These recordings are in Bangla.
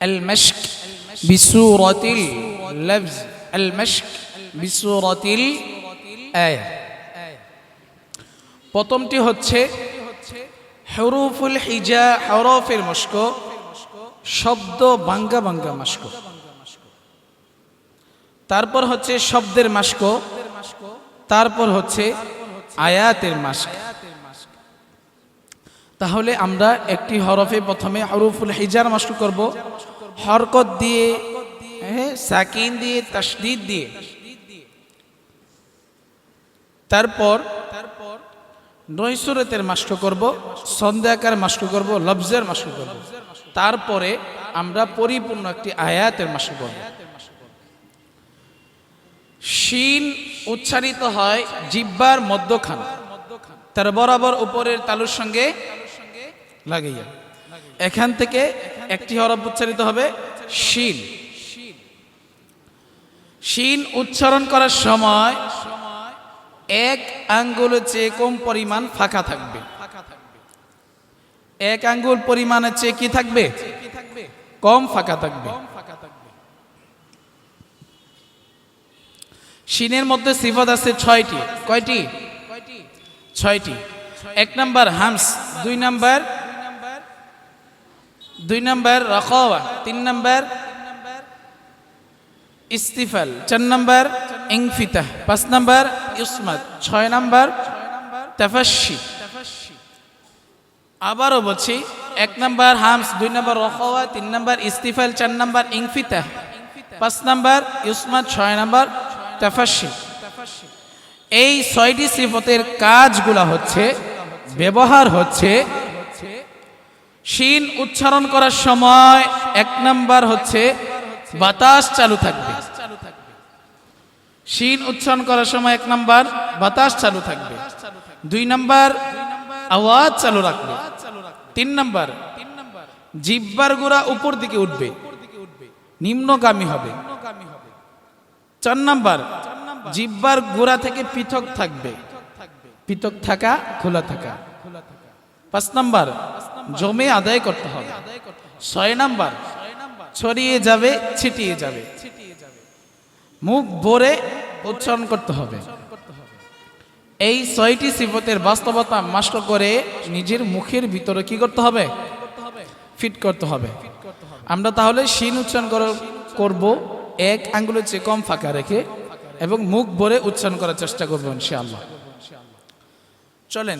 المشك بسورة اللفظ المشك بسورة الآية প্রথমটি হচ্ছে হরুফুল হিজা হরফের মস্ক শব্দ বাঙ্গা বাঙ্গা মাস্ক তারপর হচ্ছে শব্দের মাস্ক তারপর হচ্ছে আয়াতের মাস্ক তাহলে আমরা একটি হরফে প্রথমে হরুফুল হিজার মাস্ক করব। হরকত দিয়ে হ্যাঁ সাকিন দিয়ে তাসদিদ দিয়ে। তারপর তারপর নৈসুরতের মাস্ক করব সন্ধ্যাকার মাস্ক করব, লফজের মাস্ক করব। তারপরে আমরা পরিপূর্ণ একটি আয়াতের মাস্ক করব। শিন উচ্চারিত হয় জিব্বার মধ্যখান। তার বরাবর উপরের তালুর সঙ্গে লাগিয়ে এখান থেকে একটি হরফ উচ্চারিত হবে শিন। শিন উচ্চারণ করার সময় এক আঙ্গুলের চেয়ে কম পরিমাণ ফাঁকা থাকবে। এক আঙ্গুল পরিমাণের চেয়ে কি থাকবে? কম ফাঁকা থাকবে। শিনের মধ্যে সিফত আছে ছয়টি। কয়টি? ছয়টি। এক নাম্বার হামস, দুই নাম্বার দুই নম্বর রখাওয়া তিন নম্বর ইস্তিফাল, চার নম্বর ইংফিতা পাঁচ নম্বর ইসমাত ছয় নম্বর তাফাসি আবারও বলছি, এক নম্বর হামস, দুই নম্বর রখাওয়া তিন নম্বর ইস্তিফাল, চার নম্বর ইংফিতা পাঁচ নম্বর ইসমাত ছয় নম্বর তাফাসি এই ছয়টি সিফতের কাজগুলা হচ্ছে, ব্যবহার হচ্ছে শিন উচ্চারণ করার সময় এক নাম্বার হচ্ছে বাতাস চালু থাকবে। শিন উচ্চারণ করার সময় এক নাম্বার বাতাস চালু থাকবে। দুই নাম্বার আওয়াজ চালু রাখবে। তিন নাম্বার জিব্বার গোড়া উপর দিকে উঠবে। নিম্নগামী হবে। চার নাম্বার জিব্বার গোড়া থেকে পৃথক থাকবে। পৃথক থাকা, খোলা থাকা। পাঁচ নাম্বার, জমে আদায় করতে হবে। ছয় নাম্বার, ছড়িয়ে যাবে, ছিটিয়ে যাবে। মুখ ভরে উচ্চারণ করতে হবে। এই ছয়টি সিফতের বাস্তবতা মাস্ক করে নিজের মুখের ভিতরে কি করতে হবে? ফিট করতে হবে। আমরা তাহলে শিন উচ্চারণ করব। এক আঙ্গুলের চেয়ে কম ফাঁকা রেখে এবং মুখ ভরে উচ্চারণ করার চেষ্টা করব ইনশাআল্লাহ। চলেন।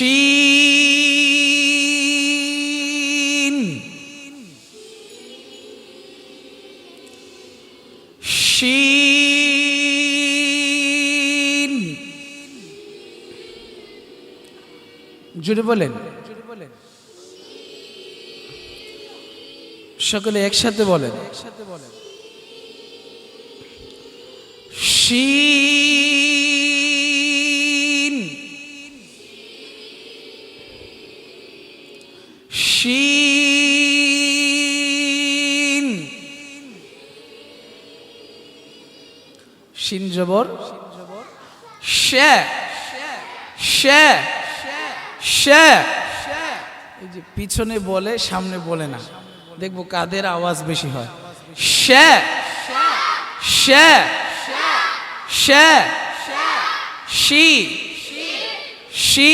শিন শিন জুড়ে বলেন। সকলে একসাথে বলেন। একসাথে বলেন। শিন শিন জবর শে শে শে, এই যে পিছনে বলে, সামনে বলে না। দেখব কাদের আওয়াজ বেশি হয়। শে শে শে, শি শি,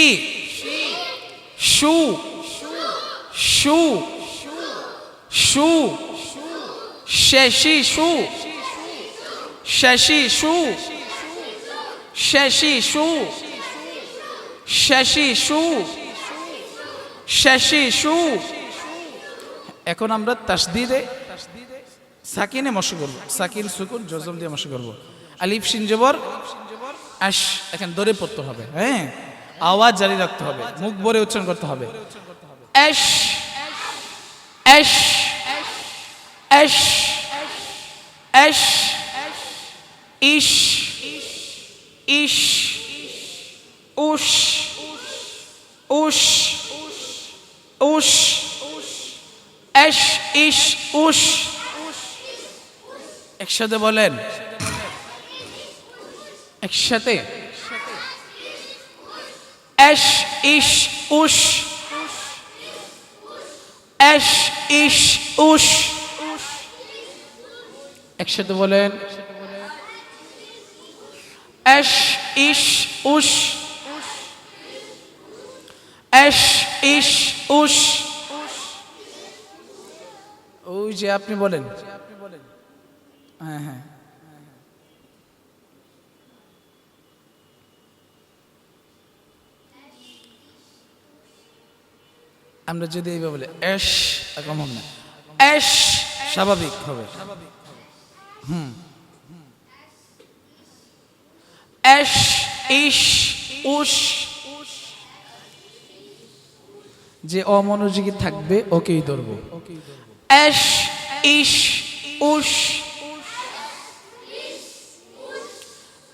শু শু শু, শে, শি, শু শশিষু শশিষু শশিষু শশিষু এখন আমরা তাসদিদে, সাকিনে মশু করব। সাকিন, সুকুন, জজম দিয়ে মশু করব। আলিফ, সিনজবর, আশ, এখন দরে পড়তে হবে হ্যাঁ? আওয়াজ জারি রাখতে হবে, মুখ ভরে উচ্চারণ করতে হবে। এশ এশ এশ এশ ইশ ইশ উস উস উস এস ইস উস একসাথে বলেন। একসাথে। এস ইস উস এস ইস উস একসাথে বলেন। অ্যাশ ইস উস অ্যাশ ইস উস ওই যে আপনি বলেন। হ্যাঁ হ্যাঁ। আমরা যদি এইভাবে বলে অ্যাশ কম হবে না। অ্যাশ স্বাভাবিক হবে। হুম। যে অমনোযোগী থাকবে ওকেই ধরবো। অ্যাশ ইস উস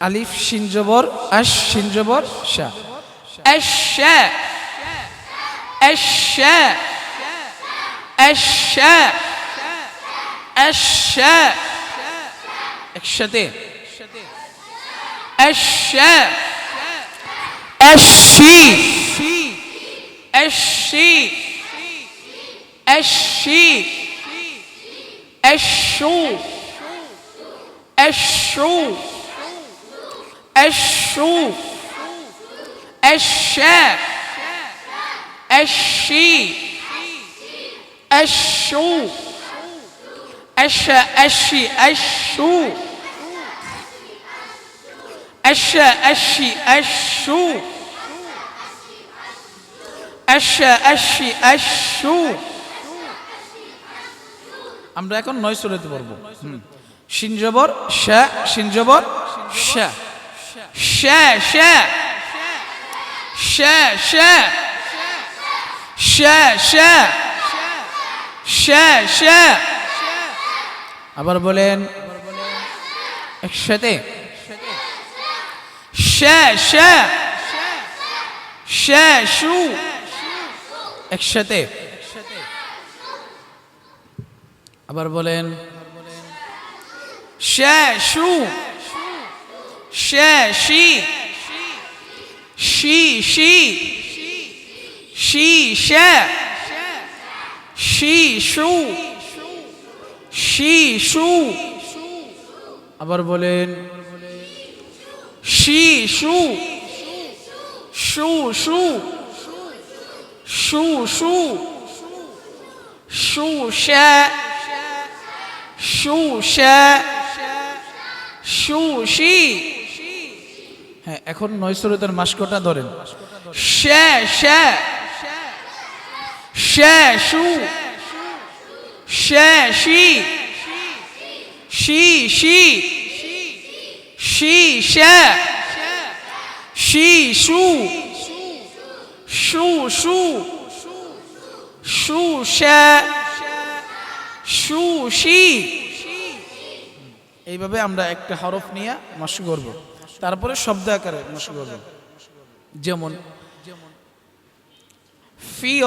আলিফ সিনজবর আশ সিনজবর Shah الشاء É X, É X, É X, É X, É chu. É chu. É xé. É X, É chu. É xé. É X É. É xé. É. É. আমরা এখন নয় সুরাতে পড়ব। সিনজবর শাহ সিনজবর শাহ শে শে। শে শে। শে শে। শে শে। আবার বলেন, একসাথে। শে শে। শে, শু। একসাথে। আবার বলেন শে শু শে শি শি শি শি আবার বলেন শি শু শু শু সু সু। সু সু। হ্যাঁ এখন মাস্কটা ধরেন। শ্যা শ্যা শ্যা শু শ্যা শি শি শি শি শ্যা শি সু। সু সু সু সু, সি এইভাবে আমরা একটা হরফ নিয়ে মাসু করব। তারপরে শব্দ আকারে মাসু করব। যেমন ফি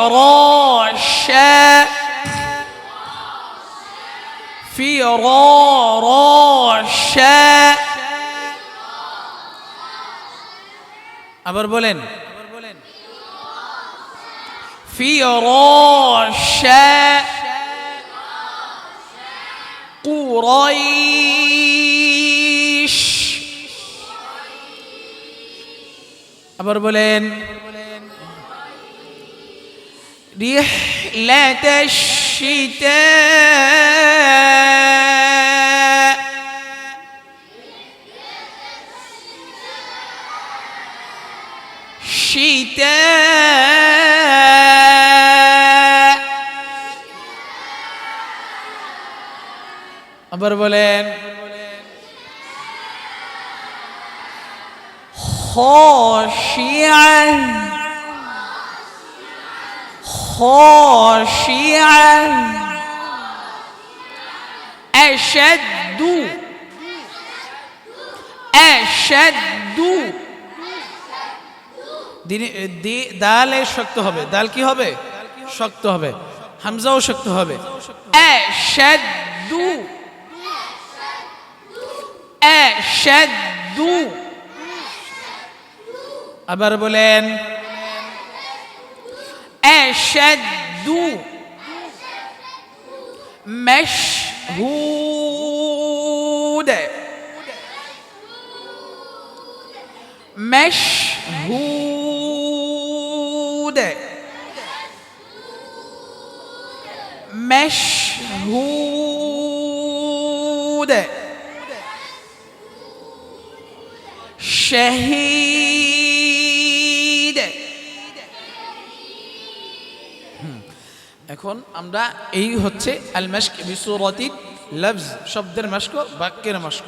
ফিরশ في را را شاء. أبر بولين في را شاء. قريش. أبر ريح لا تش الشتاء شتاء আবার বলেন خاشعاً خاشعا أشد أشد দিনে দি- দালে শক্ত হবে দাল কি হবে শক্ত হবে হামজাও শক্ত হবে أشد أشد আবার বলেন أشد مشهود مشهود مشهود شهيد এখন আমরা এই হচ্ছে আল মাস্ক লফজ শব্দের মাস্ক বাক্যের মাস্ক